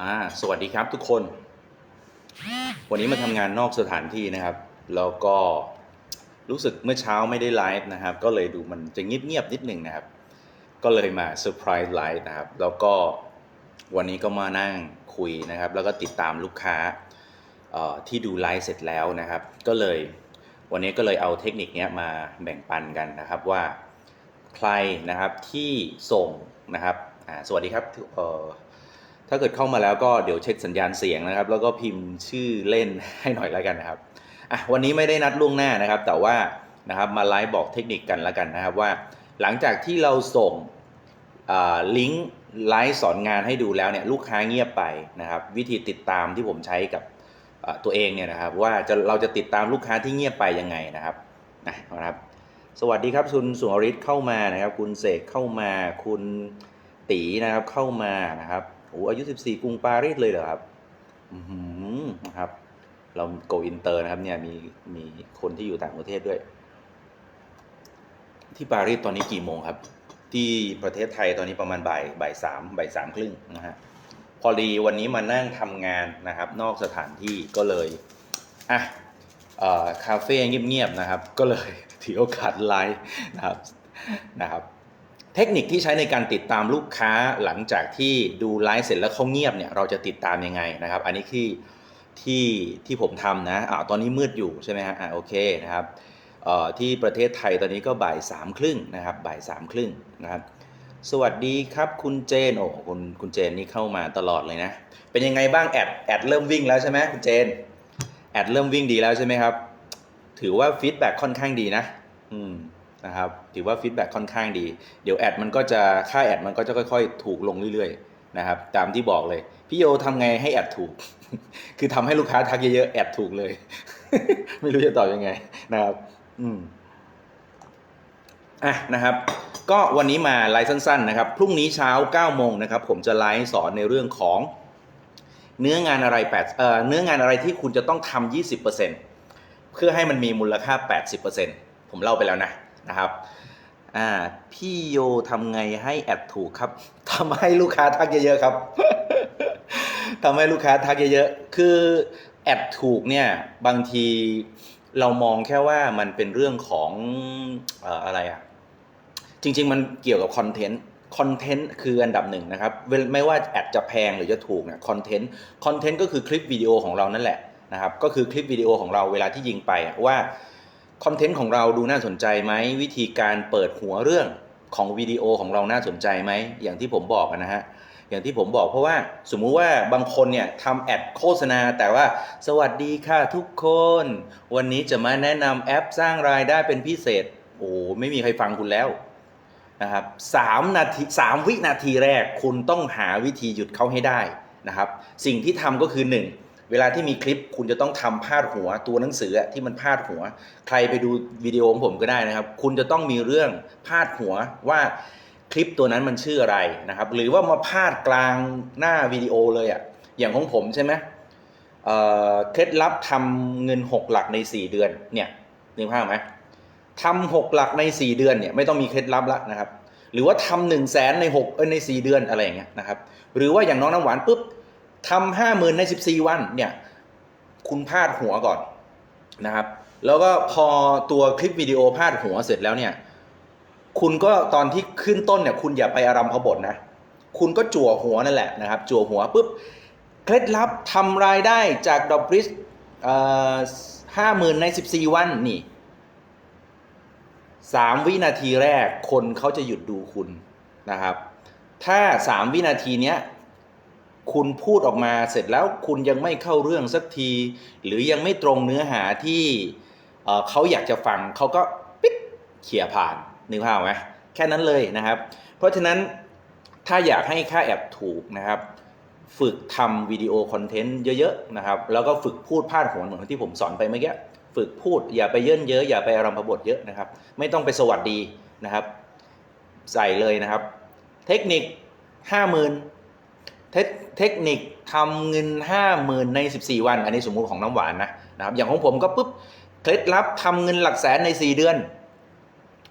อ่าสวัสดีครับทุกคน วันนี้มาทำงานนอกสถานที่นะครับ แล้วก็รู้สึกเมื่อเช้าไม่ได้ไลฟ์นะครับ ก็เลยดูมันจะเงียบๆนิดหนึ่งนะครับ ก็เลยมาเซอร์ไพรส์ไลฟ์นะครับ แล้วก็วันนี้ก็มานั่งคุยนะครับ แล้วก็ติดตามลูกค้าที่ดูไลฟ์เสร็จแล้วนะครับ ก็เลยวันนี้ก็เลยเอาเทคนิคนี้มาแบ่งปันกันนะครับว่าใครนะครับที่ส่งนะครับสวัสดีครับเอ่อ ถ้าเกิดเข้ามาแล้วก็เดี๋ยวเช็คสัญญาณเสียงนะครับ แล้วก็พิมพ์ชื่อเล่นให้หน่อยแล้วกันนะครับอะวันนี้ไม่ได้นัดล่วงหน้านะครับ แต่ว่านะครับมาไลฟ์บอกเทคนิคกันแล้วกันนะครับว่า หลังจากที่เราส่งลิงก์ไลฟ์สอนงานให้ดูแล้วเนี่ยลูกค้าเงียบไปนะครับ วิธีติดตามที่ผมใช้กับตัวเองเนี่ยนะครับ ว่าจะเราจะติดตามลูกค้าที่เงียบไปยังไงนะครับนะนะครับ สวัสดีครับคุณสุนทริศเข้ามานะครับ คุณเสกเข้ามาคุณตีนะครับเข้ามานะครับ โอ้อายุ 14 กรุงปารีสเลยเหรอครับอือหือนะครับ เราโกอินเตอร์นะครับ เนี่ยมีมีคนที่อยู่ต่างประเทศด้วย ที่ปารีสตอนนี้กี่โมงครับ ที่ประเทศไทยตอนนี้ประมาณบ่ายบ่ายสามบ่ายสามครึ่งนะฮะพอดีวันนี้มานั่งทำงานนะครับ นอกสถานที่ก็เลยอะคาเฟ่เงียบๆนะครับ ก็เลยถือโอกาสไลฟ์นะครับนะครับ เทคนิคที่ใช้ในการติดตามลูกค้าหลังจากที่ดูไลฟ์เสร็จแล้วเขาเงียบเนี่ยเราจะติดตามยังไงนะครับ อันนี้ที่ที่ที่ผมทำนะอ่าตอนนี้มืดอยู่ใช่ไหมฮะอ่าโอเคนะครับเอ่อที่ประเทศไทยตอนนี้ก็บ่ายสามครึ่งนะครับบ่ายสามครึ่งนะครับ สวัสดีครับคุณเจนโอ้คุณคุณเจนนี่เข้ามาตลอดเลยนะ เป็นยังไงบ้างแอดแอดเริ่มวิ่งแล้วใช่ไหมคุณเจนแอดเริ่มวิ่งดีแล้วใช่ไหมครับ ถือว่าฟีดแบ็ค่อนข้างดีนะ อืม นะครับถือว่าฟีดแบ็ค่อนข้างดี เดี๋ยวแอดมันก็จะค่าแอดมันก็จะค่อยๆ ถูกลงเรื่อยๆนะครับตามที่บอกเลย พี่โยทำไงให้แอดถูก คือทำให้ลูกค้าทักเยอะๆแอดถูกเลย ไม่รู้จะตอบยังไงนะครับ อืมอะนะครับก็วันนี้มาไลฟ์สั้นๆนะครับ พรุ่งนี้เช้า9โมงนะครับ ผมจะไลฟ์สอนในเรื่องของ เนื้องานอะไร8เอ่อเนื้องานอะไรที่คุณจะต้องทำ20%เพื่อให้มันมีมูลค่า 80%ผมเล่าไปแล้วนะ นะครับอ่าพี่โยทำไงให้แอดถูกครับทำให้ลูกค้าทักเยอะๆครับทำให้ลูกค้าทักเยอะๆคือแอดถูกเนี่ยบางทีเรามองแค่ว่ามันเป็นเรื่องของอะไรอะจริง ๆ มันเกี่ยวกับคอนเทนต์คอนเทนต์คืออันดับหนึ่งนะครับไม่ว่าแอดจะแพงหรือจะถูกเนี่ยคอนเทนต์คอนเทนต์ก็คือคลิปวิดีโอของเรานั่นแหละนะครับก็คือคลิปวิดีโอของเราเวลาที่ยิงไปว่า คอนเทนต์ของเราดูน่าสนใจไหมวิธีการเปิดหัวเรื่องของวิดีโอของเราน่าสนใจไหมอย่างที่ผมบอกนะฮะอย่างที่ผมบอกเพราะว่าสมมุติว่าบางคนเนี่ยทำแอดโฆษณา แต่ว่าสวัสดีค่ะทุกคน วันนี้จะมาแนะนำแอปสร้างรายได้เป็นพิเศษ โอ้ไม่มีใครฟังคุณแล้วนะครับสามนาทีสามวินาทีแรกคุณต้องหาวิธีหยุดเขาให้ได้นะครับ สิ่งที่ทำก็คือหนึ่ง เวลาที่มีคลิปคุณจะต้องทำพาดหัวตัวหนังสือที่มันพาดหัว ใครไปดูวิดีโอของผมก็ได้นะครับ คุณจะต้องมีเรื่องพาดหัวว่าคลิปตัวนั้นมันชื่ออะไรนะครับ หรือว่ามาพาดกลางหน้าวิดีโอเลยอะ่ะอย่างของผมใช่ไหมเเคล็ดลับทำเงิน 6 หลักใน 4 เดือนเนี่ยนึกภาพไหมทำหกหลักใน 4 เดือนเนี่ยไม่ต้องมีเคล็ดลับล้วนะครับ หรือว่าทำหนึ่งแสนใน6เออใน 4 เดือนอะไรอย่างเงี้ยนะครับ หรือว่าอย่างน้องน้ำหวานปุ๊บ ทำห้าหมื่นใน14วันเนี่ยคุณพาดหัวก่อนนะครับ แล้วก็พอตัวคลิปวิดีโอพาดหัวเสร็จแล้วเนี่ย คุณก็ตอนที่ขึ้นต้นเนี่ย คุณอย่าไปอารัมพบทนะ คุณก็จั่วหัวนั่นแหละนะครับ จั่วหัวปุ๊บเคล็ดลับทำรายได้จากดอกบริสห้าหมื่นใน14วันนี่สามวินาทีแรกคนเขาจะหยุดดูคุณนะครับ ถ้าสามวินาทีเนี้ย คุณพูดออกมาเสร็จแล้วคุณยังไม่เข้าเรื่องสักที หรือยังไม่ตรงเนื้อหาที่เขาอยากจะฟังเขาก็ปิ๊ดเขี่ยผ่านนึกภาพไหมแค่นั้นเลยนะครับ เพราะฉะนั้นถ้าอยากให้ค่าแอบถูกนะครับ ฝึกทำวิดีโอคอนเทนต์เยอะๆนะครับ แล้วก็ฝึกพูดพาดหัวเหมือนที่ผมสอนไปเมื่อกี้ฝึกพูดอย่าไปเยินเยอะอย่าไปอารัมพบทเยอะนะครับ ไม่ต้องไปสวัสดีนะครับ ใส่เลยนะครับ เทคนิคห้าหมื่น เทคนิคทำเงินห้าหมื่นใน 14 วัน อันนี้สมมุติของน้ำหวานนะนะครับอย่างของผมก็ปุ๊บเคล็ดลับทำเงินหลักแสนใน 4 เดือน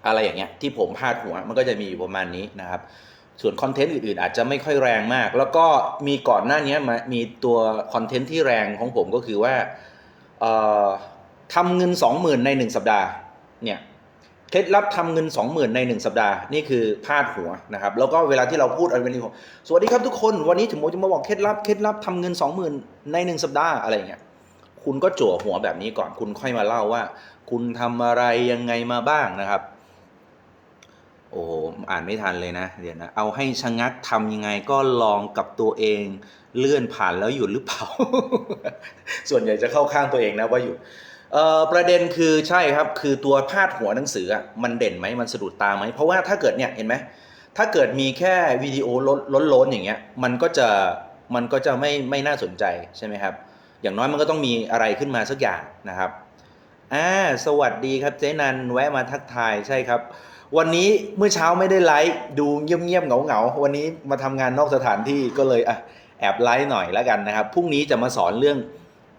อะไรอย่างเงี้ยที่ผมพาดหัวมันก็จะมีอยู่ประมาณนี้นะครับ ส่วนคอนเทนต์อื่นๆ อาจจะไม่ค่อยแรงมาก แล้วก็มีก่อนหน้านี้มามีตัวคอนเทนต์ที่แรงของผมก็คือว่าทำเงิน 20,000 ใน 1 สัปดาห์เนี่ย เคล็ดลับทำเงิน 20,000 ใน 1 สัปดาห์ นี่คือพาดหัวนะครับ แล้วก็เวลาที่เราพูดอะไรวันนี้ผมสวัสดีครับทุกคนวันนี้ถึงโมจะมาบอกเคล็ดลับเคล็ดลับทำเงิน 20,000 ใน 1 สัปดาห์อะไรเงี้ยคุณก็จั่วหัวแบบนี้ก่อนคุณค่อยมาเล่าว่า คุณทำอะไรยังไงมาบ้างนะครับ โอ้โหอ่านไม่ทันเลยนะเดี๋ยวนะเอาให้ชะงักทำยังไงก็ลองกับตัวเองเลื่อนผ่านแล้วหยุดหรือเปล่า ส่วนใหญ่จะเข้าข้างตัวเองนะว่าหยุด ประเด็นคือใช่ครับคือตัวพาดหัวหนังสืออะมันเด่นไหมมันสะดุดตาไหมเพราะว่าถ้าเกิดเนี่ยเห็นไหมถ้าเกิดมีแค่วิดีโอล้นล้นๆอย่างเงี้ยมันก็จะมันก็จะไม่ไม่น่าสนใจใช่ไหมครับ อย่างน้อยมันก็ต้องมีอะไรขึ้นมาสักอย่างนะครับอ่าสวัสดีครับเจ๊นันแวะมาทักทายใช่ครับ วันนี้เมื่อเช้าไม่ได้ไลฟ์ดูเงียบๆเหงาๆวันนี้มาทำงานนอกสถานที่ก็เลยอะแอบไลฟ์หน่อยแล้วกันนะครับพรุ่งนี้จะมาสอนเรื่อง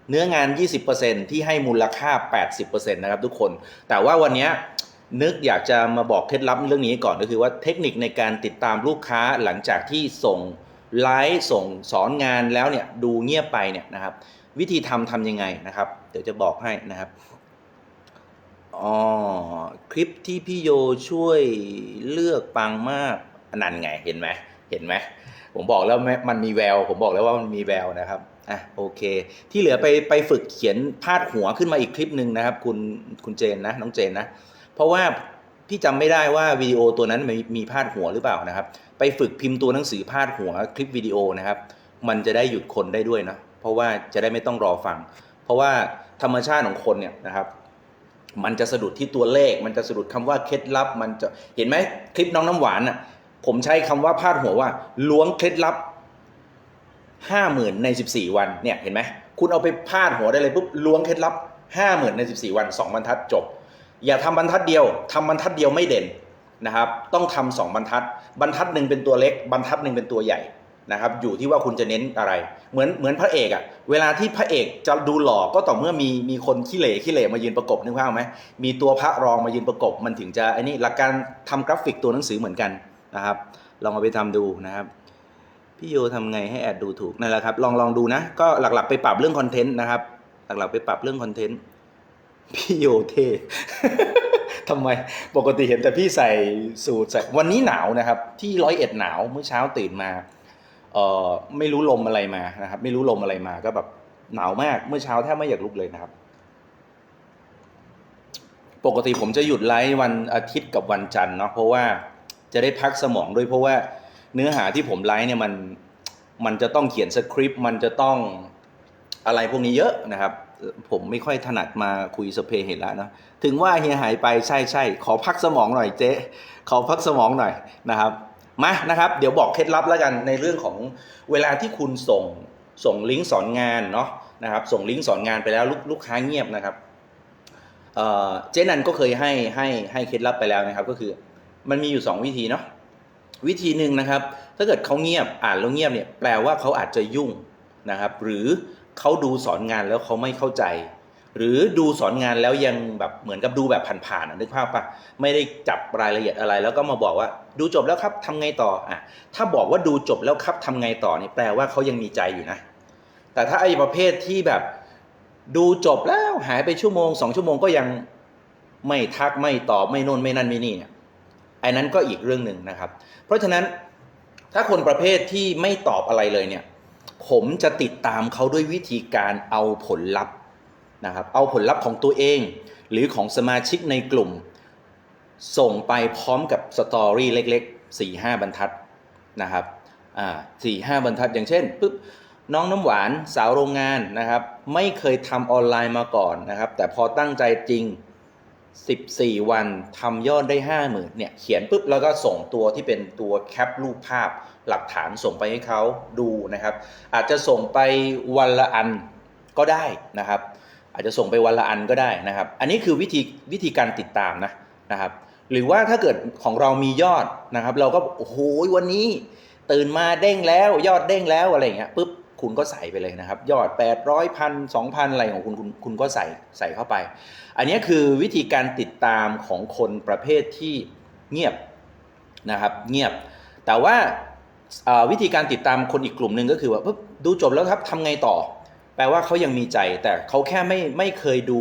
เนื้องาน 20%ที่ให้มูลค่า 80%นะครับทุกคน แต่ว่าวันนี้นึกอยากจะมาบอกเคล็ดลับเรื่องนี้ก่อนก็คือว่าเทคนิคในการติดตามลูกค้าหลังจากที่ส่งไลฟ์ส่งสอนงานแล้วเนี่ยดูเงียบไปเนี่ยนะครับ วิธีทำทำยังไงนะครับ เดี๋ยวจะบอกให้นะครับอ๋อคลิปที่พี่โยช่วยเลือกปังมากนั่นไงเห็นไหมเห็นไหมผมบอกแล้วมันมีแวว ผมบอกแล้วว่ามันมีแววนะครับ อะโอเค ที่เหลือไปไปฝึกเขียนพาดหัวขึ้นมาอีกคลิปหนึ่งนะครับคุณคุณเจนนะน้องเจนนะ เพราะว่าพี่จำไม่ได้ว่าวิดีโอตัวนั้นมีมีพาดหัวหรือเปล่านะครับ ไปฝึกพิมพ์ตัวหนังสือพาดหัวคลิปวิดีโอนะครับ มันจะได้หยุดคนได้ด้วยนะเพราะว่าจะได้ไม่ต้องรอฟัง เพราะว่าธรรมชาติของคนเนี่ยนะครับมันจะสะดุดที่ตัวเลข มันจะสะดุดคำว่าเคล็ดลับ มันจะเห็นไหมคลิปน้องน้ำหวานอะผมใช้คำว่าพาดหัวว่าล้วงเคล็ดลับ ห้าหมื่นในสิบสี่วันเนี่ยเห็นไหมคุณเอาไปพาดหัวได้เลยปุ๊บล้วงเคล็ดลับห้าหมื่นในสิบสี่วันสองบรรทัดจบ อย่าทำบรรทัดเดียวทำบรรทัดเดียวไม่เด่นนะครับต้องทำสองบรรทัด บรรทัดหนึ่งเป็นตัวเล็ก บรรทัดหนึ่งเป็นตัวใหญ่นะครับอยู่ที่ว่าคุณจะเน้นอะไร เหมือนเหมือนพระเอกอะเวลาที่พระเอกจะดูหล่อก็ต่อเมื่อมีมีคนขี้เหร่ขี้เหร่มายืนประกบนึกภาพไหมมีตัวพระรองมายืนประกบมันถึงจะไอ้นี่หลักการทำกราฟิกตัวหนังสือเหมือนกันนะครับลองเอาไปทำดูนะครับ พี่โยทำไงให้แอดดูถูกนั่นแหละครับลองลองดูนะ ก็หลักๆไปปรับเรื่องคอนเทนต์นะครับ หลักๆไปปรับเรื่องคอนเทนต์พี่โยเท่ทำไมปกติเห็นแต่พี่ใส่สูทใส่วันนี้หนาวนะครับ ที่ร้อยเอ็ดหนาวเมื่อเช้าตื่นมาเอ่อไม่รู้ลมอะไรมานะครับ ไม่รู้ลมอะไรมาก็แบบหนาวมากเมื่อเช้าแทบไม่อยากลุกเลยนะครับ ปกติผมจะหยุดไลฟ์วันอาทิตย์กับวันจันทร์เนาะเพราะว่าจะได้พักสมองด้วยเพราะว่า เนื้อหาที่ผมไลฟ์เนี่ยมันมันจะต้องเขียนสคริปต์มันจะต้องอะไรพวกนี้เยอะนะครับ ผมไม่ค่อยถนัดมาคุยสเพเห็นแล้วเนะถึงว่าเฮียหายไปใช่ใช่ขอพักสมองหน่อยเจ๊ขอพักสมองหน่อยนะครับมานะครับ เดี๋ยวบอกเคล็ดลับแล้วกันในเรื่องของเวลาที่คุณส่งส่งลิงก์สอนงานเนาะนะครับ ส่งลิงก์สอนงานไปแล้วลูกลูกค้าเงียบนะครับเเจ๊นันก็เคยให้ให้ให้เคล็ดลับไปแล้วนะครับ ก็คือมันมีอยู่ 2 วิธีเนาะ วิธีหนึ่งนะครับ ถ้าเกิดเขาเงียบอ่านแล้วเงียบเนี่ยแปลว่าเขาอาจจะยุ่งนะครับ หรือเขาดูสอนงานแล้วเขาไม่เข้าใจ หรือดูสอนงานแล้วยังแบบเหมือนกับดูแบบผ่านๆนึกภาพปะไม่ได้จับรายละเอียดอะไร แล้วก็มาบอกว่าดูจบแล้วครับทำไงต่ออะถ้าบอกว่าดูจบแล้วครับทำไงต่อนี่แปลว่าเขายังมีใจอยู่นะ แต่ถ้าไอ้ประเภทที่แบบดูจบแล้วหายไปชั่วโมงสองชั่วโมงก็ยังไม่ทักไม่ตอบไม่โน่นไม่นั่นไม่นี่เนี่ย อ้นั้นก็อีกเรื่องหนึ่งนะครับ เพราะฉะนั้นถ้าคนประเภทที่ไม่ตอบอะไรเลยเนี่ย ผมจะติดตามเขาด้วยวิธีการเอาผลลัพธ์นะครับ เอาผลลัพธ์ของตัวเอง หรือของสมาชิกในกลุ่ม ส่งไปพร้อมกับสตอรี่เล็กๆ4ี่ห้าบรรทัดนะครับอ่าสี่ห้าบรรทัดอย่างเช่นปุ๊บน้องน้ำหวานสาวโรงงานนะครับ ไม่เคยทำออนไลน์มาก่อนนะครับ แต่พอตั้งใจจริง 14 วันทำยอดได้ 50,000เนี่ยเขียนปุ๊บแล้วก็ส่งตัวที่เป็นตัวแคปรูปภาพหลักฐานส่งไปให้เขาดูนะครับ อาจจะส่งไปวันละอันก็ได้นะครับ อาจจะส่งไปวันละอันก็ได้นะครับ อันนี้คือวิธีวิธีการติดตามนะนะครับ หรือว่าถ้าเกิดของเรามียอดนะครับ เราก็โอ้โหวันนี้ตื่นมาเด้งแล้วยอดเด้งแล้วอะไรเงี้ยปุ๊บ คุณก็ใส่ไปเลยนะครับ ยอด 800พันสองพันอะไรของคุณคุณคุณก็ใส่ใส่เข้าไป อันนี้คือวิธีการติดตามของคนประเภทที่เงียบนะครับเงียบ แต่ว่าวิธีการติดตามคนอีกกลุ่มหนึ่งก็คือว่าปุ๊บดูจบแล้วครับทำไงต่อ แปลว่าเขายังมีใจ แต่เขาแค่ไม่ไม่เคยดู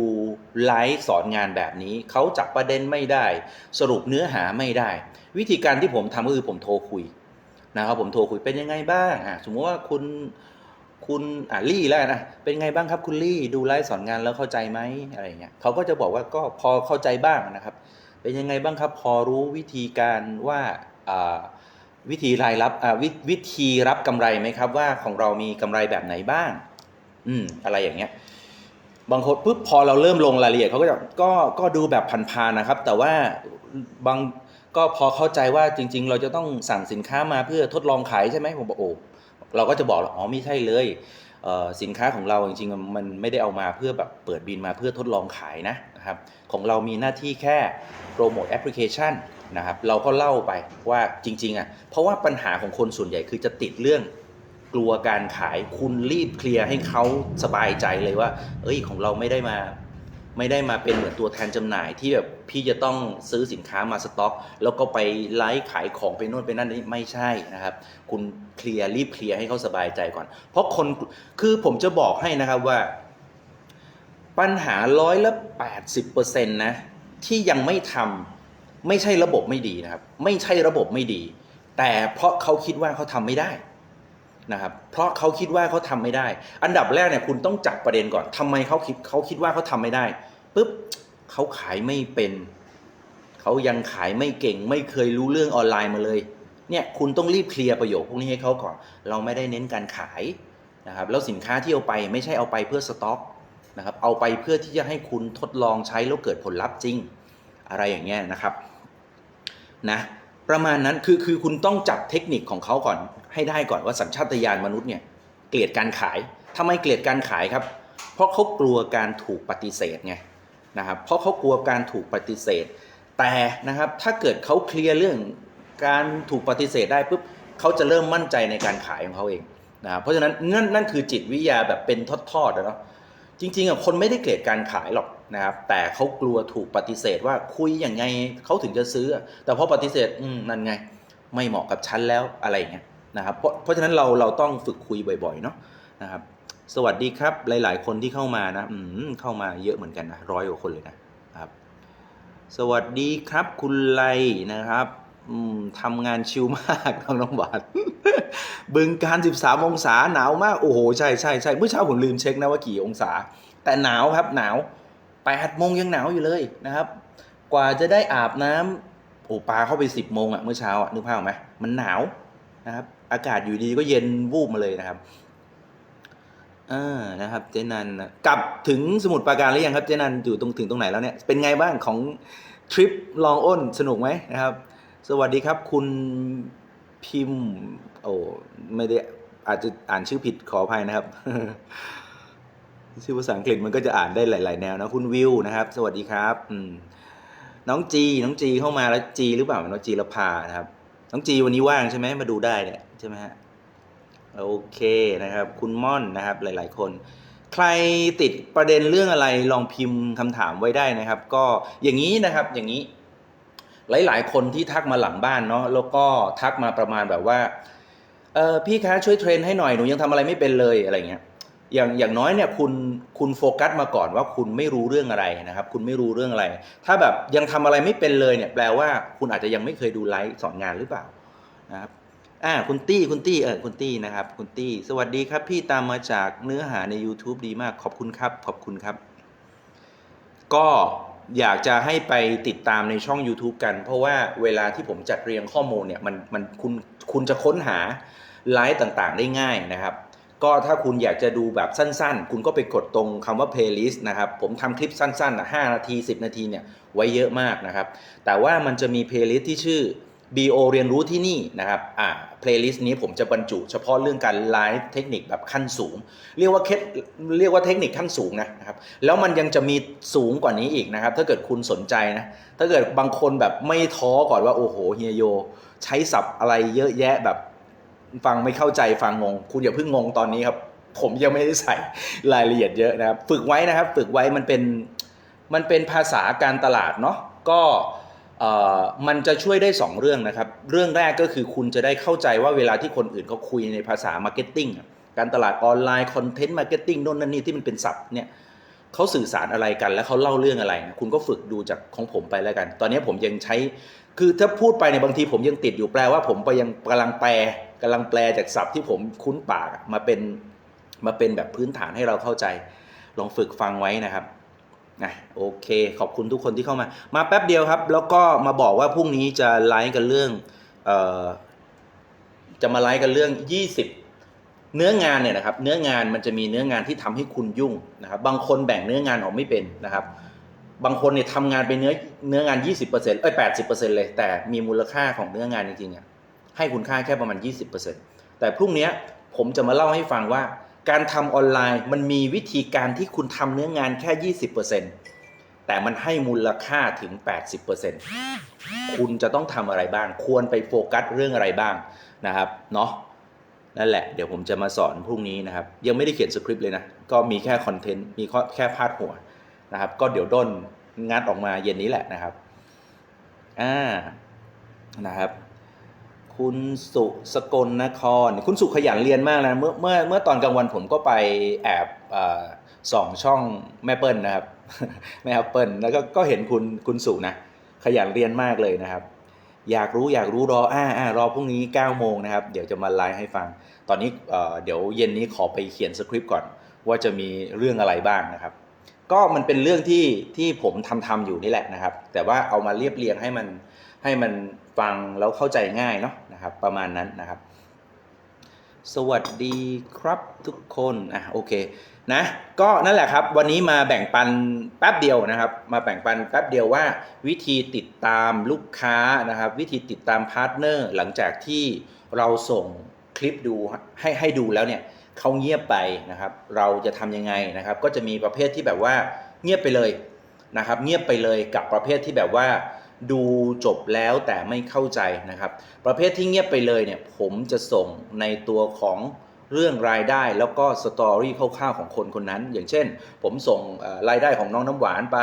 ไลฟ์สอนงานแบบนี้ เขาจับประเด็นไม่ได้ สรุปเนื้อหาไม่ได้ วิธีการที่ผมทำก็คือผมโทรคุยนะครับผมโทรคุยเป็นยังไงบ้างอะสมมติว่าคุณ คุณอะลี่แล้วนะเป็นไงบ้างครับคุณลี่ดูไลฟ์สอนงานแล้วเข้าใจไหมอะไรเงี้ยเขาก็จะบอกว่าก็พอเข้าใจบ้างนะครับ เป็นยังไงบ้างครับ พอรู้วิธีการว่าอ่าวิธีรายรับอ่าวิวิธีรับกำไรไหมครับ ว่าของเรามีกำไรแบบไหนบ้าง อืมอะไรอย่างเงี้ยบางคนปุ๊บพอเราเริ่มลงรายละเอียดเขาก็จะก็ก็ดูแบบผ่านๆนะครับ แต่ว่าบางก็พอเข้าใจว่าจริง ๆ เราจะต้องสั่งสินค้ามาเพื่อทดลองขายใช่ไหมผมบอกโอ้ เราก็จะบอกอ๋อไม่ใช่เลยเสินค้าของเราจริงๆมันไม่ได้เอามาเพื่อแบบเปิดบินมาเพื่อทดลองขายนะนะครับของเรามีหน้าที่แค่โปรโมทแอปพลิเคชันนะครับเราก็เล่าไปว่าจริงๆอะเพราะว่าปัญหาของคนส่วนใหญ่คือจะติดเรื่องกลัวการขายคุณรีบเคลียร์ให้เขาสบายใจเลยว่า เอ้ยของเราไม่ได้มา ไม่ได้มาเป็นเหมือนตัวแทนจำหน่ายที่แบบพี่จะต้องซื้อสินค้ามาสต็อก แล้วก็ไปไลฟ์ขายของไปโน่นไปนั่นนี่ไม่ใช่นะครับ คุณเคลียร์รีบเคลียร์ให้เขาสบายใจก่อน เพราะคนคือผมจะบอกให้นะครับว่า ปัญหาร้อยละแปดสิบเปอร์เซ็นต์นะที่ยังไม่ทำไม่ใช่ระบบไม่ดีนะครับ ไม่ใช่ระบบไม่ดี แต่เพราะเขาคิดว่าเขาทำไม่ได้ นะครับเพราะเขาคิดว่าเขาทำไม่ได้ อันดับแรกเนี่ยคุณต้องจับประเด็นก่อนทำไมเขาคิดเขาคิดว่าเขาทำไม่ได้ปุ๊บเขาขายไม่เป็น เขายังขายไม่เก่ง ไม่เคยรู้เรื่องออนไลน์มาเลย เนี่ยคุณต้องรีบเคลียร์ประโยคพวกนี้ให้เขาก่อน เราไม่ได้เน้นการขายนะครับแล้วสินค้าที่เอาไปไม่ใช่เอาไปเพื่อสต็อกนะครับเอาไปเพื่อที่จะให้คุณทดลองใช้แล้วเกิดผลลัพธ์จริง อะไรอย่างเงี้ยนะครับนะ ประมาณนั้นคือคือคุณต้องจับเทคนิคของเขาก่อน ให้ได้ก่อนว่าสัญชาตญาณมนุษย์เนี่ยเกลียดการขายทำไมเกลียดการขายครับ เพราะเขากลัวการถูกปฏิเสธไงนะครับเพราะเขากลัวการถูกปฏิเสธ แต่นะครับถ้าเกิดเขาเคลียร์เรื่องการถูกปฏิเสธได้ปุ๊บเขาจะเริ่มมั่นใจในการขายของเขาเองนะครับเพราะฉะนั้นนั่นนั่นคือจิตวิทยาแบบเป็นทอดๆอะเนาะจริงๆอะคนไม่ได้เกลียดการขายหรอก นะครับแต่เขากลัวถูกปฏิเสธว่าคุยอย่างไงเขาถึงจะซื้อ แต่พอปฏิเสธอืมนั่นไง ไม่เหมาะกับฉันแล้วอะไรเงี้ยนะครับเพราะเพราะฉะนั้นเราเราต้องฝึกคุยบ่อยๆเนาะนะครับ สวัสดีครับหลาย ๆ คนที่เข้ามานะอืมเข้ามาเยอะเหมือนกันนะร้อยกว่าคนเลยนะครับ สวัสดีครับคุณไลนะครับอืมทำงานชิลมากน้องน้องบาทบึงการ 13 องศาหนาวมาก โอ้โห ใช่ใช่ใช่เมื่อเช้าผมลืมเช็คนะว่ากี่องศา แต่หนาวครับหนาว 8โมงยังหนาวอยู่เลยนะครับ กว่าจะได้อาบน้ำโอ้ปลาเข้าไป 10โมงอะเมื่อเช้าอะนึกภาพออกไหมมันหนาวนะครับ อากาศอยู่ดีก็เย็นวูบมาเลยนะครับอ่านะครับ เจนันกลับถึงสมุทรปราการหรือยังครับ เจนันอยู่ตรงถึงตรงไหนแล้วเนี่ยเป็นไงบ้างของทริปลองอ้นสนุกไหมนะครับ สวัสดีครับ คุณพิมพ์ โอ้ไม่ได้อาจจะอ่านชื่อผิดขออภัยนะครับ ชื่อภาษาอังกฤษมันก็จะอ่านได้หลาย ๆ แนวนะคุณวิวนะครับ สวัสดีครับอืมน้องจีน้องจีเข้ามาแล้วจีหรือเปล่าน้องจีรพานะครับ น้องจีวันนี้ว่างใช่ไหมมาดูได้เนี่ยใช่ไหมฮะโอเคนะครับ คุณม่อนนะครับหลาย ๆ คน ใครติดประเด็นเรื่องอะไรลองพิมพ์คำถามไว้ได้นะครับ ก็อย่างนี้นะครับอย่างนี้ หลาย ๆ คนที่ทักมาหลังบ้านเนาะแล้วก็ทักมาประมาณแบบว่าเออพี่คะช่วยเทรนให้หน่อยหนูยังทำอะไรไม่เป็นเลยอะไรเงี้ย อย่างอย่างน้อยเนี่ยคุณคุณโฟกัสมาก่อนว่าคุณไม่รู้เรื่องอะไรนะครับ คุณไม่รู้เรื่องอะไร ถ้าแบบยังทำอะไรไม่เป็นเลยเนี่ยแปลว่าคุณอาจจะยังไม่เคยดูไลฟ์สอนงานหรือเปล่านะครับอ่าคุณตี้คุณตี้เออคุณตี้นะครับคุณตี้สวัสดีครับ พี่ตามมาจากเนื้อหาใน YouTube ดีมากขอบคุณครับ ขอบคุณครับ ก็อยากจะให้ไปติดตามในช่อง YouTube กัน เพราะว่าเวลาที่ผมจัดเรียงข้อมูลเนี่ยมันมันคุณคุณจะค้นหาไลฟ์ต่างๆ ได้ง่ายนะครับ ก็ถ้าคุณอยากจะดูแบบสั้นๆ คุณก็ไปกดตรงคำว่า playlist นะครับ ผมทำคลิปสั้นๆนะ5นาที 10 นาทีเนี่ยไว้เยอะมากนะครับ แต่ว่ามันจะมี playlist ที่ชื่อ BO เรียนรู้ที่นี่นะครับ อ่า playlist นี้ผมจะบรรจุเฉพาะเรื่องการไลฟ์เทคนิคแบบขั้นสูง เรียกว่าเคเรียกว่าเทคนิคขั้นสูงนะนะครับ แล้วมันยังจะมีสูงกว่านี้อีกนะครับ ถ้าเกิดคุณสนใจนะ ถ้าเกิดบางคนแบบไม่ท้อก่อนว่าโอ้โหเฮียโย ใช้ศัพท์อะไรเยอะแยะแบบ ฟังไม่เข้าใจฟังงง คุณอย่าเพิ่งงงตอนนี้ครับ ผมยังไม่ได้ใส่รายละเอียดเยอะนะครับ ฝึกไว้นะครับ ฝึกไว้มันเป็นมันเป็นภาษาการตลาดเนาะก็อ่อมันจะช่วยได้ 2 เรื่องนะครับ เรื่องแรกก็คือคุณจะได้เข้าใจว่าเวลาที่คนอื่นเขาคุยในภาษามาร์เก็ตติ้งการตลาดออนไลน์คอนเทนต์มาร์เก็ตติ้งโน่นนั่นนี่ที่มันเป็นศัพท์เนี่ย เขาสื่อสารอะไรกัน แล้วเขาเล่าเรื่องอะไรนะคุณก็ฝึกดูจากของผมไปแล้วกัน ตอนนี้ผมยังใช้ คือถ้าพูดไปในยบางทีผมยังติดอยู่แปลว่าผมไปยังกำลังแปลกำลังแปลจากศัพท์ที่ผมคุ้นปากมาเป็นมาเป็นแบบพื้นฐานให้เราเข้าใจ ลองฝึกฟังไว้นะครับนะโอเค ขอบคุณทุกคนที่เข้ามา มาแป๊บเดียวครับ แล้วก็มาบอกว่าพรุ่งนี้จะไลฟ์กันเรื่องออจะมาไลฟ์กันเรื่อง 20 เนื้องานเนี่ยนะครับเนื้องานมันจะมีเนื้องานที่ทำให้คุณยุ่งนะครับบางคนแบ่งเนื้องานออกไม่เป็นนะครับ บางคนเนี่ยทำงานไปเนื้อเนื้องาน 20%เอ้ย80%เลยแต่มีมูลค่าของเนื้องานจริงๆอะให้คุณค่าแค่ประมาณ 20%แต่พรุ่งนี้ผมจะมาเล่าให้ฟังว่า การทำออนไลน์มันมีวิธีการที่คุณทำเนื้องานแค่ 20%แต่มันให้มูลค่าถึง 80%คุณจะต้องทำอะไรบ้าง ควรไปโฟกัสเรื่องอะไรบ้างนะครับเนาะ นั่นแหละเดี๋ยวผมจะมาสอนพรุ่งนี้นะครับ ยังไม่ได้เขียนสคริปต์เลยนะ ก็มีแค่คอนเทนต์มีแค่พาดหัวนะครับ ก็เดี๋ยวด้นงัดออกมาเย็นนี้แหละนะครับอ่านะครับ คุณสุสกลนคร คุณสุขยันเรียนมากนะเมื่อเมื่อเมื่อตอนกลางวันผมก็ไปแอบอสองช่องแม่เปิ้ลนะครับแม่แอปเปิ้ลแล้วก็ก็เห็นคุณคุณสุนะขยันเรียนมากเลยนะครับ อยากรู้อยากรู้รออ่าอ่ารอพรุ่งนี้9โมงนะครับ เดี๋ยวจะมาไลฟ์ให้ฟัง ตอนนี้เเดี๋ยวเย็นนี้ขอไปเขียนสคริปต์ก่อน ว่าจะมีเรื่องอะไรบ้างนะครับ ก็มันเป็นเรื่องที่ที่ผมทำทำอยู่นี่แหละนะครับ แต่ว่าเอามาเรียบเรียงให้มันให้มันฟังแล้วเข้าใจง่ายเนาะนะครับ ประมาณนั้นนะครับ สวัสดีครับทุกคนอะโอเคนะก็นั่นแหละครับวันนี้มาแบ่งปันแป๊บเดียวนะครับ มาแบ่งปันแป๊บเดียวว่า วิธีติดตามลูกค้านะครับ วิธีติดตามพาร์ทเนอร์หลังจากที่เราส่งคลิปดูให้ให้ดูแล้วเนี่ยเขาเงียบไปนะครับ เราจะทำยังไงนะครับ ก็จะมีประเภทที่แบบว่าเงียบไปเลยนะครับ เงียบไปเลยกับประเภทที่แบบว่า ดูจบแล้วแต่ไม่เข้าใจนะครับ ประเภทที่เงียบไปเลยเนี่ยผมจะส่งในตัวของเรื่องรายได้แล้วก็สตอรี่คร่าวๆของคนคนนั้น อย่างเช่น ผมส่งรายได้ของน้องน้ำหวานไป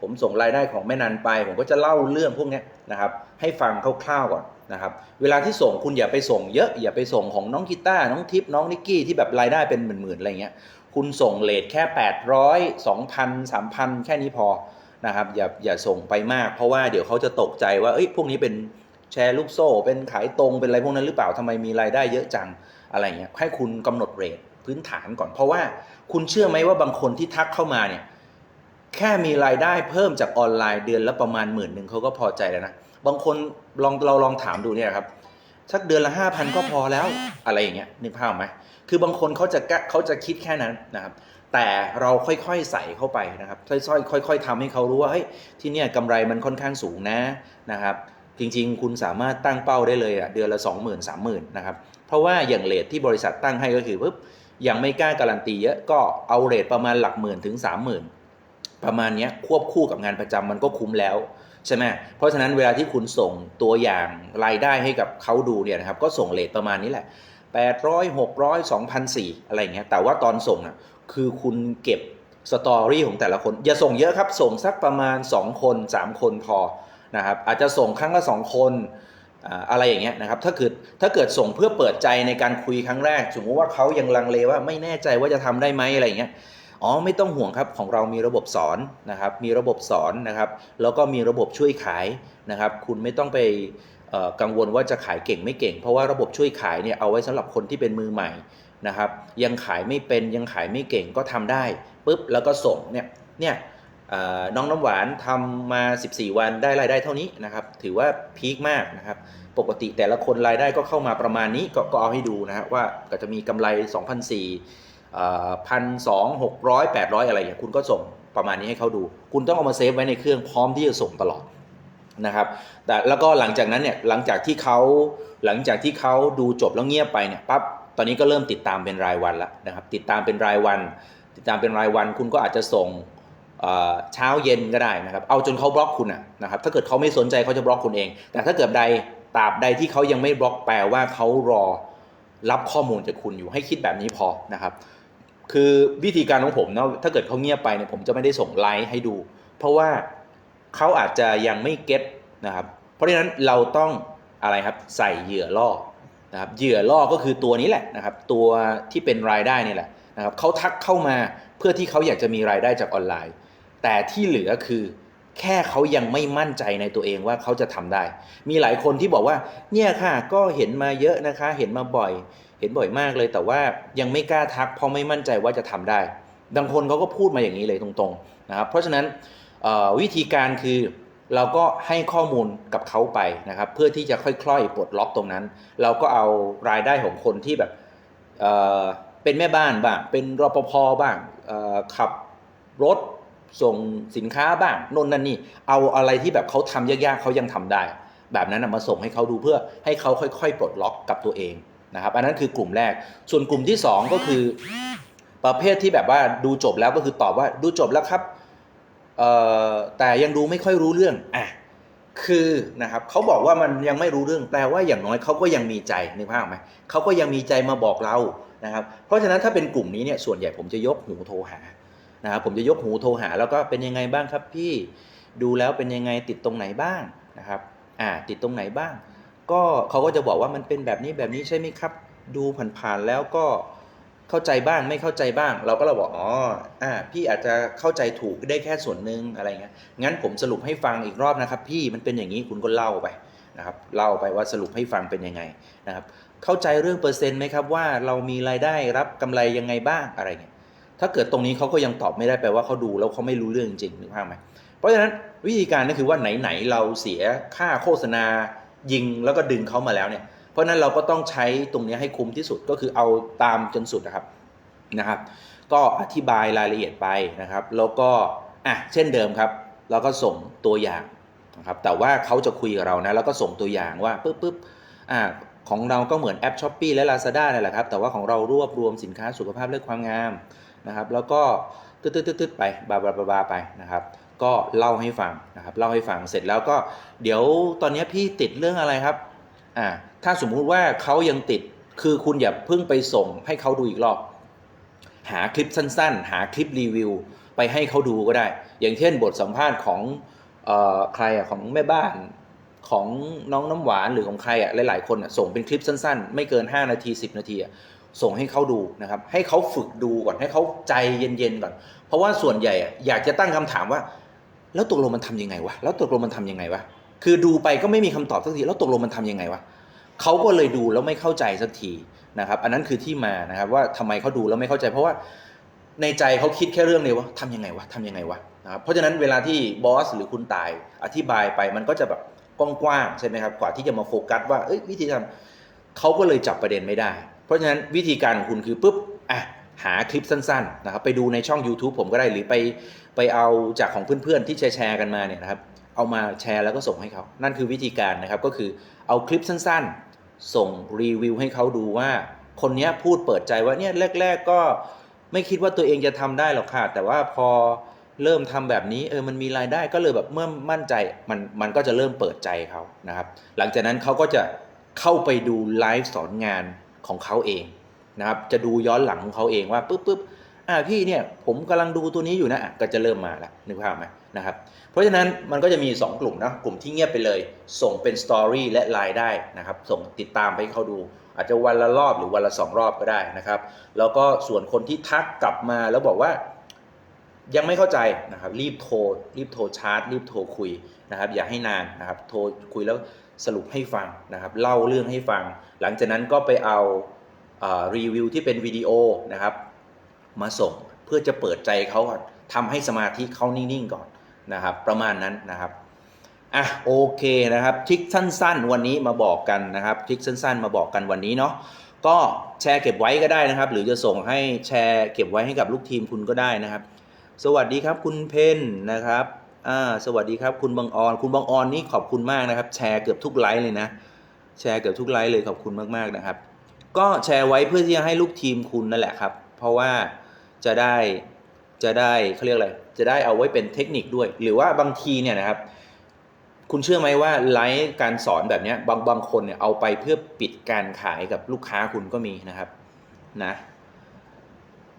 ผมส่งรายได้ของแม่นันไป ผมก็จะเล่าเรื่องพวกนี้นะครับ ให้ฟังคร่าวๆก่อนนะครับ เวลาที่ส่งคุณอย่าไปส่งเยอะอย่าไปส่งของน้องกีตาร์น้องทิพย์น้องนิกกี้ที่แบบรายได้เป็นหมื่นๆอะไรเงี้ยคุณส่งเลทแค่ 800 2,000 3,000 แค่นี้พอ นะครับอย่าอย่าส่งไปมาก เพราะว่าเดี๋ยวเขาจะตกใจว่าเอ้ยพวกนี้เป็นแชร์ลูกโซ่ เป็นขายตรงเป็นอะไรพวกนั้นหรือเปล่าทำไมมีรายได้เยอะจังอะไรเงี้ยให้คุณกำหนดเรทพื้นฐานก่อน เพราะว่าคุณเชื่อไหมว่าบางคนที่ทักเข้ามาเนี่ยแค่มีรายได้เพิ่มจากออนไลน์เดือนละประมาณหมื่นหนึ่งเขาก็พอใจแล้วนะบางคนลองเราลองถามดูเนี่ยครับสักเดือนละห้าพันก็พอแล้วอะไรอย่างเงี้ยนึกภาพไหมคือบางคนเขาจะกะเขาจะคิดแค่นั้นนะครับ แต่เราค่อยๆใส่เข้าไปนะครับค่อยๆค่อยๆทำให้เขารู้ว่าเฮ้ยที่เนี่ยกำไรมันค่อนข้างสูงนะนะครับจริงๆ คุณสามารถตั้งเป้าได้เลยอะเดือนละ 2 0 0 0 0 3 0,000นะครับเพราะว่าอย่างเลทที่บริษัทตั้งให้ก็คือปุ๊บยังไม่กล้าการันตีเยอะก็เอาเลทประมาณหลักหมื่นถึง 30,000 ประมาณนี้ควบคู่กับงานประจำมันก็คุ้มแล้วใช่ไหมเพราะฉะนั้นเวลาที่คุณส่งตัวอย่างรายได้ให้กับเขาดูเนี่ยนะครับก็ส่งเลทประมาณนี้แหละ800 600 2,400อะไรอย่างเงี้ยแต่ว่าตอนส่งอะ คือคุณเก็บสตอรี่ของแต่ละคน อย่าส่งเยอะครับ ส่งสักประมาณ 2 คน 3 คนพอนะครับอาจจะส่งครั้งละ 2 คนอะไรอย่างเงี้ยนะครับถ้าเกิดถ้าเกิดส่งเพื่อเปิดใจในการคุยครั้งแรก สมมติว่าเขายังลังเลว่าไม่แน่ใจว่าจะทำได้ไหมอะไรอย่างเงี้ยอ๋อไม่ต้องห่วงครับของเรามีระบบสอนนะครับมีระบบสอนนะครับแล้วก็มีระบบช่วยขายนะครับคุณไม่ต้องไป กังวลว่าจะขายเก่งไม่เก่ง เพราะว่าระบบช่วยขายเนี่ยเอาไว้สำหรับคนที่เป็นมือใหม่นะครับ ยังขายไม่เป็นยังขายไม่เก่งก็ทำได้ปุ๊บแล้วก็ส่งเนี่ยเนี่ยน้องน้ำหวานทำมา 14 วันได้รายได้เท่านี้นะครับ ถือว่าพีคมากนะครับ ปกติแต่ละคนรายได้ก็เข้ามาประมาณนี้ก็ก็เอาให้ดูนะฮะว่าก็จะมีกำไร2,400พันสองหกร้อยแปดร้อยอะไรอย่างเงี้ยคุณก็ส่งประมาณนี้ให้เขาดู คุณต้องเอามาเซฟไว้ในเครื่องพร้อมที่จะส่งตลอด นะครับแต่แล้วก็หลังจากนั้นเนี่ยหลังจากที่เขาหลังจากที่เขาดูจบแล้วเงียบไปเนี่ยปั๊บตอนนี้ก็เริ่มติดตามเป็นรายวันแล้วนะครับ ติดตามเป็นรายวัน ติดตามเป็นรายวันคุณก็อาจจะส่งเช้าเย็นก็ได้นะครับ เอาจนเขาบล็อกคุณนะครับ ถ้าเกิดเขาไม่สนใจเขาจะบล็อกคุณเอง แต่ถ้าเกิดใดตราบใดที่เขายังไม่บล็อกแปลว่าเขารอรับข้อมูลจากคุณอยู่ให้คิดแบบนี้พอนะครับ คือวิธีการของผมเนาะถ้าเกิดเขาเงียบไปเนี่ยผมจะไม่ได้ส่งไลน์ให้ดู เพราะว่า เขาอาจจะยังไม่เก็ตนะครับ เพราะฉะนั้นเราต้องอะไรครับใส่เหยื่อล่อนะครับเหยื่อล่อก็คือตัวนี้แหละนะครับ ตัวที่เป็นรายได้นี่แหละนะครับเขาทักเข้ามาเพื่อที่เขาอยากจะมีรายได้จากออนไลน์ แต่ที่เหลือคือแค่เขายังไม่มั่นใจในตัวเองว่าเขาจะทำได้ มีหลายคนที่บอกว่า เนี่ยค่ะก็เห็นมาเยอะนะคะ เห็นมาบ่อย เห็นบ่อยมากเลย แต่ว่ายังไม่กล้าทักเพราะไม่มั่นใจว่าจะทำได้บางคนเขาก็พูดมาอย่างนี้เลยตรงๆนะครับ เพราะฉะนั้น วิธีการคือเราก็ให้ข้อมูลกับเขาไปนะครับ เพื่อที่จะค่อยๆปลดล็อกตรงนั้น เราก็เอารายได้ของคนที่แบบเเป็นแม่บ้านบ้างเป็นรปภบ้างขับรถส่งสินค้าบ้างโน่นนั่นนี่เอาอะไรที่แบบเขาทำยากๆเขายังทำได้ แบบนั้นมาส่งให้เขาดูเพื่อให้เขาค่อยๆ ปลดล็อกกับตัวเองนะครับ อันนั้นคือกลุ่มแรก ส่วนกลุ่มที่สองก็คือ ประเภทที่แบบว่าดูจบแล้วก็คือตอบว่าดูจบแล้วครับ แต่ยังดูไม่ค่อยรู้เรื่องอะคือนะครับเขาบอกว่ามันยังไม่รู้เรื่องแปลว่าอย่างน้อยเขาก็ยังมีใจนึกภาพไหมเขาก็ยังมีใจมาบอกเรานะครับ เพราะฉะนั้นถ้าเป็นกลุ่มนี้เนี่ยส่วนใหญ่ผมจะยกหูโทรหานะครับผมจะยกหูโทรหา แล้วก็เป็นยังไงบ้างครับพี่ดูแล้วเป็นยังไงติดตรงไหนบ้างนะครับอ่าติดตรงไหนบ้าง ก็เขาก็จะบอกว่ามันเป็นแบบนี้แบบนี้ใช่ไหมครับ ดูผ่านๆแล้วก็ เข้าใจบ้างไม่เข้าใจบ้าง เราก็เราบอกอ๋ออ่าพี่อาจจะเข้าใจถูกได้แค่ส่วนหนึ่งอะไรเงี้ยงั้นผมสรุปให้ฟังอีกรอบนะครับ พี่มันเป็นอย่างนี้คุณก็เล่าไปนะครับเล่าไปว่าสรุปให้ฟังเป็นยังไงนะครับ เข้าใจเรื่องเปอร์เซ็นต์ไหมครับว่าเรามีรายได้รับกำไรยังไงบ้างอะไรเงี้ยถ้าเกิดตรงนี้เขาก็ยังตอบไม่ได้แปลว่าเขาดูแล้วเขาไม่รู้เรื่องจริงนึกภาพไหมเพราะฉะนั้นวิธีการก็คือว่าไหนๆเราเสียค่าโฆษณายิงแล้วก็ดึงเขามาแล้วเนี่ย เพราะนั้นเราก็ต้องใช้ตรงนี้ให้คุ้มที่สุดก็คือเอาตามจนสุดนะครับนะครับ ก็อธิบายรายละเอียดไปนะครับ แล้วก็อะเช่นเดิมครับ เราก็ส่งตัวอย่างนะครับแต่ว่าเขาจะคุยกับเรานะแล้วก็ส่งตัวอย่างว่าปุ๊บปุ๊บอะของเราก็เหมือนแอป s h อ p e e และ Lazada นั่นแหละครับแต่ว่าของเรารวบรวมสินค้าสุขภาพและความงามนะครับแล้วก็ตึ๊ดตึ๊ดตึ๊ดตึ๊ดไปบาบาบาบาไปนะครับ ก็เล่าให้ฟังนะครับเล่าให้ฟังเสร็จแล้วก็เดี๋ยวตอนนี้พี่ติดเรื่องอะไรครับ อ่าถ้าสมมุติว่าเขายังติดคือคุณอย่าเพิ่งไปส่งให้เขาดูอีกรอบ หาคลิปสั้นๆ หาคลิปรีวิว ไปให้เขาดูก็ได้ อย่างเช่นบทสัมภาษณ์ของเอ่อใครอะของแม่บ้านของน้องน้ำหวานหรือของใครอะหลายๆคนอะส่งเป็นคลิปสั้นๆ ไม่เกิน 5 นาที 10 นาทีอะส่งให้เขาดูนะครับ ให้เขาฝึกดูก่อนให้เขาใจเย็นๆก่อน เพราะว่าส่วนใหญ่อะอยากจะตั้งคำถามว่า แล้วตกลงมันทำยังไงวะแล้วตกลงมันทำยังไงวะ คือดูไปก็ไม่มีคำตอบสักทีแล้วตกลงมันทำยังไงวะเขาก็เลยดูแล้วไม่เข้าใจสักทีนะครับ อันนั้นคือที่มานะครับว่าทำไมเขาดูแล้วไม่เข้าใจ เพราะว่าในใจเขาคิดแค่เรื่องเดียวว่าทำยังไงวะทำยังไงวะนะครับเพราะฉะนั้นเวลาที่บอสหรือคุณตายอธิบายไปมันก็จะแบบกว้างๆใช่ไหมครับกว่าที่จะมาโฟกัสว่าเอ้ยวิธีทำเขาก็เลยจับประเด็นไม่ได้ เพราะฉะนั้นวิธีการของคุณคือปุ๊บอะหาคลิปสั้นๆนะครับไปดูในช่อง YouTube ผมก็ได้หรือไปไปเอาจากของเพื่อนๆที่แชร์กันมาเนี่ยนะครับ เอามาแชร์แล้วก็ส่งให้เขา นั่นคือวิธีการนะครับก็คือเอาคลิปสั้นๆ ส่งรีวิวให้เขาดูว่า คนนี้พูดเปิดใจว่าเนี่ยแรก ๆ ก็ไม่คิดว่าตัวเองจะทำได้หรอกค่ะ แต่ว่าพอเริ่มทำแบบนี้เออมันมีรายได้ก็เลยแบบเมื่อมั่นใจมันมันก็จะเริ่มเปิดใจเขานะครับ หลังจากนั้นเขาก็จะเข้าไปดูไลฟ์สอนงานของเขาเองนะครับ จะดูย้อนหลังของเขาเองว่าปุ๊บปุ๊บอ่าพี่เนี่ยผมกำลังดูตัวนี้อยู่นะอะก็จะเริ่มมาแล้วนึกภาพไหม นะครับ เพราะฉะนั้นมันก็จะมี 2 กลุ่มนะกลุ่มที่เงียบไปเลย ส่งเป็นสตอรี่และไลน์ได้นะครับ ส่งติดตามไปให้เขาดู อาจจะวันละรอบหรือวันละ 2 รอบก็ได้นะครับ แล้วก็ส่วนคนที่ทักกลับมาแล้วบอกว่ายังไม่เข้าใจนะครับ รีบโทร รีบโทรชาร์จ รีบโทรคุยนะครับ อย่าให้นานนะครับ โทรคุยแล้วสรุปให้ฟังนะครับ เล่าเรื่องให้ฟัง หลังจากนั้นก็ไปเอาอารีวิวที่เป็นวิดีโอนะครับ มาส่งเพื่อจะเปิดใจเขาก่อนทำให้สมาธิเขานิ่งๆก่อน นะครับ ประมาณนั้นนะครับอะโอเคนะครับทิคสั้น ๆ วันนี้มาบอกกันนะครับทิคสั้น ๆ มาบอกกันวันนี้เนาะก็แชร์เก็บไว้ก็ได้นะครับ หรือจะส่งให้แชร์เก็บไว้ให้กับลูกทีมคุณก็ได้นะครับ สวัสดีครับคุณเพนนะครับอ่าสวัสดีครับคุณบางออน คุณบางออนนี่ขอบคุณมากนะครับ แชร์เกือบทุกไลฟ์เลยนะแชร์เกือบทุกไลฟ์เลยขอบคุณมากๆนะครับ ก็แชร์ไว้เพื่อที่จะให้ลูกทีมคุณนั่นแหละครับ เพราะว่าจะได้จะได้เขาเรียกอะไร จะได้เอาไว้เป็นเทคนิคด้วย หรือว่าบางทีเนี่ยนะครับ คุณเชื่อไหมว่าไลฟ์การสอนแบบนี้บางบางคนเนี่ยเอาไปเพื่อปิดการขายกับลูกค้าคุณก็มีนะครับนะ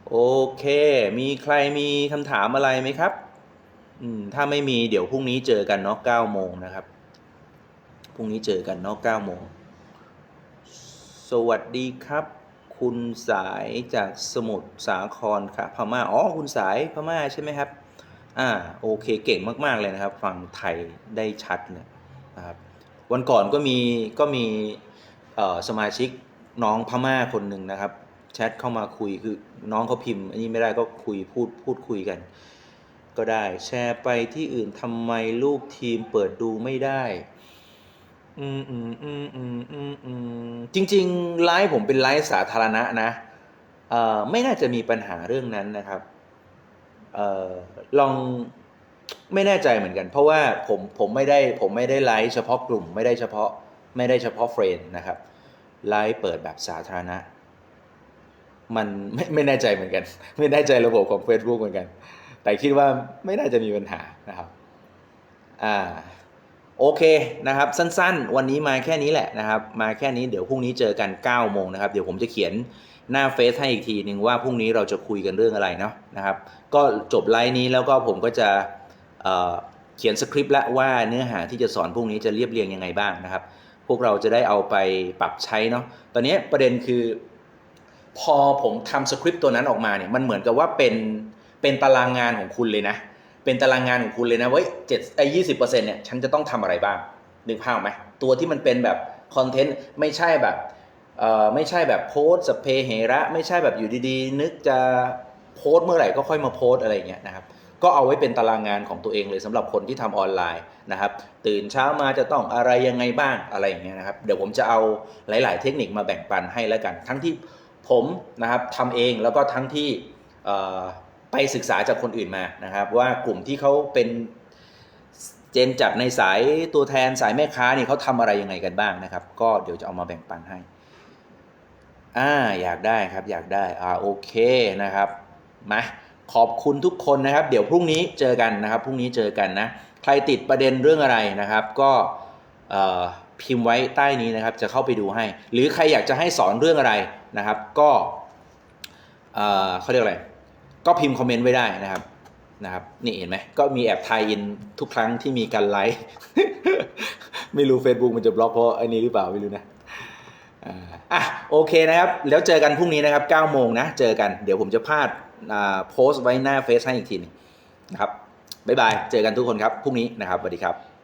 โอเค มีใครมีคำถามอะไรไหมครับอืมถ้าไม่มีเดี๋ยวพรุ่งนี้เจอกันเนาะ9โมงนะครับพรุ่งนี้เจอกันเนาะ9โมงสวัสดีครับ คุณสายจากสมุทรสาครครับพม่าอ๋อคุณสายพม่าใช่ไหมครับอ่าโอเคเก่งมากๆเลยนะครับ ฟังไทยได้ชัดเลยนะครับวันก่อนก็มีก็มีสมาชิกน้องพม่าคนหนึ่งนะครับแชทเข้ามาคุยคือน้องเขาพิมพ์ อันนี้ไม่ได้ก็คุยพูดพูดคุยกัน ก็ได้แชร์ไปที่อื่นทำไมลูกทีมเปิดดูไม่ได้ อืมอืมอืมอืมอืมอืมจริง ๆ ไลฟ์ผมเป็นไลฟ์สาธารณะนะเอ่อไม่น่าจะมีปัญหาเรื่องนั้นนะครับ เอ่อลองไม่แน่ใจเหมือนกัน เพราะว่าผมผมไม่ได้ผมไม่ได้ไลฟ์เฉพาะกลุ่ม ไม่ได้เฉพาะ ไม่ได้เฉพาะเฟรนด์นะครับไลฟ์เปิดแบบสาธารณะ มันไม่ไม่แน่ใจเหมือนกัน ไม่แน่ใจระบบของ Facebook เหมือนกัน แต่คิดว่าไม่น่าจะมีปัญหานะครับ อ่า โอเคนะครับสั้นๆ วันนี้มาแค่นี้แหละนะครับ มาแค่นี้เดี๋ยวพรุ่งนี้เจอกัน9โมงนะครับเดี๋ยวผมจะเขียนหน้าเฟซให้อีกทีหนึ่งว่าพรุ่งนี้เราจะคุยกันเรื่องอะไรเนาะนะครับ ก็จบไลน์นี้แล้วก็ผมก็จะเเขียนสคริปต์ละว่าเนื้อหาที่จะสอนพรุ่งนี้จะเรียบเรียงยังไงบ้างนะครับ พวกเราจะได้เอาไปปรับใช้เนาะตอนนี้ประเด็นคือ พอผมทำสคริปต์ตัวนั้นออกมาเนี่ยมันเหมือนกับว่าเป็นเป็นตารางงานของคุณเลยนะ เป็นตารางงานของคุณเลยนะเว้ยเจ็ดไอ้ยี่สิบเปอร์เซ็นต์เนี่ยฉันจะต้องทำอะไรบ้างนึกภาพไหมตัวที่มันเป็นแบบคอนเทนต์ไม่ใช่แบบเอ่อไม่ใช่แบบโพสสเพเหระ ไม่ใช่แบบอยู่ดีๆ นึกจะโพสเมื่อไหร่ก็ค่อยมาโพสอะไรเงี้ยนะครับก็เอาไว้เป็นตารางงานของตัวเองเลยสำหรับคนที่ทำออนไลน์นะครับ ตื่นเช้ามาจะต้องอะไรยังไงบ้างอะไรอย่างเงี้ยนะครับ เดี๋ยวผมจะเอาหลาย ๆ เทคนิคมาแบ่งปันให้แล้วกัน ทั้งที่ผมนะครับทำเองแล้วก็ทั้งที่ ไปศึกษาจากคนอื่นมานะครับ ว่ากลุ่มที่เขาเป็นเจนจากในสายตัวแทนสายแม่ค้านี่เขาทำอะไรยังไงกันบ้างนะครับ ก็เดี๋ยวจะเอามาแบ่งปันให้อ่าอยากได้ครับอยากได้อ่าโอเคนะครับมาขอบคุณทุกคนนะครับ เดี๋ยวพรุ่งนี้เจอกันนะครับพรุ่งนี้เจอกันนะใครติดประเด็นเรื่องอะไรนะครับ ก็พิมพ์ไว้ใต้นี้นะครับ จะเข้าไปดูให้ หรือใครอยากจะให้สอนเรื่องอะไรนะครับ ก็เขาเรียกอะไร ก็พิมพ์คอมเมนต์ไว้ได้นะครับนะครับ นี่เห็นไหมก็มีแอบไทยอินทุกครั้งที่มีการไลฟ์ไม่รู้ Facebook มันจะบล็อกเพราะไอ้นี้หรือเปล่าไม่รู้นะอ่าอะโอเคนะครับ แล้วเจอกันพรุ่งนี้นะครับ9โมงนะ เจอกันเดี๋ยวผมจะพาดอ่าโพสต์ไว้หน้าเฟซให้อีกทีหนึงนะครับบ๊ายบาย เจอกันทุกคนครับ พรุ่งนี้นะครับสวัสดีครับ